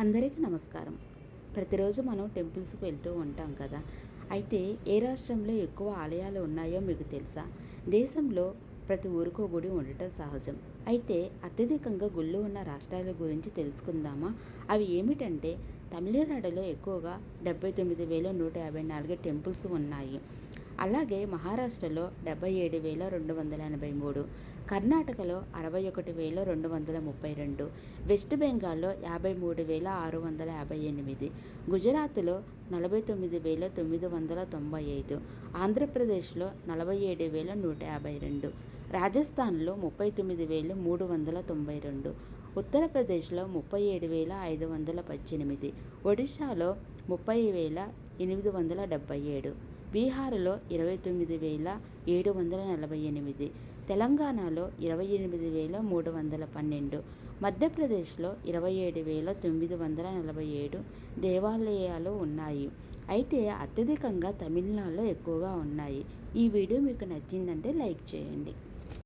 అందరికీ నమస్కారం. ప్రతిరోజు మనం టెంపుల్స్కి వెళ్తూ ఉంటాం కదా. అయితే ఏ రాష్ట్రంలో ఎక్కువ ఆలయాలు ఉన్నాయో మీకు తెలుసా? దేశంలో ప్రతి ఊరికో గుడి ఉండటం సహజం. అయితే అత్యధికంగా గుళ్ళు ఉన్న రాష్ట్రాల గురించి తెలుసుకుందామా? అవి ఏమిటంటే తమిళనాడులో ఎక్కువగా డెబ్బై తొమ్మిది వేల నూట యాభై నాలుగు టెంపుల్స్ ఉన్నాయి. అలాగే మహారాష్ట్రలో డెబ్బై ఏడు వేల రెండు వందల ఎనభై మూడు కర్ణాటకలో అరవై ఒకటి వేల రెండు వందల ముప్పై రెండు వెస్ట్ బెంగాల్లో యాభై మూడు వేల ఆరు వందల యాభై ఎనిమిది గుజరాత్లో నలభై తొమ్మిది వేల తొమ్మిది వందల తొంభై ఐదు ఆంధ్రప్రదేశ్లో నలభై ఏడు వేల నూట యాభై రెండు రాజస్థాన్లో ముప్పై తొమ్మిది వేల మూడు వందల తొంభై రెండు ఉత్తరప్రదేశ్లో ముప్పై ఏడు వేల ఐదు వందల పద్దెనిమిది ఒడిశాలో ముప్పై వేల ఎనిమిది వందల డెబ్బై ఏడు. బీహార్లో ఇరవై తొమ్మిది వేల ఏడు వందల నలభై ఎనిమిది తెలంగాణలో ఇరవై ఎనిమిది వేల మూడు వందల పన్నెండు మధ్యప్రదేశ్లో ఇరవై ఏడు వేల తొమ్మిది వందల నలభై ఏడు దేవాలయాలు ఉన్నాయి. అయితే అత్యధికంగా తమిళనాడులో ఎక్కువగా ఉన్నాయి. ఈ వీడియో మీకు నచ్చిందంటే లైక్ చేయండి.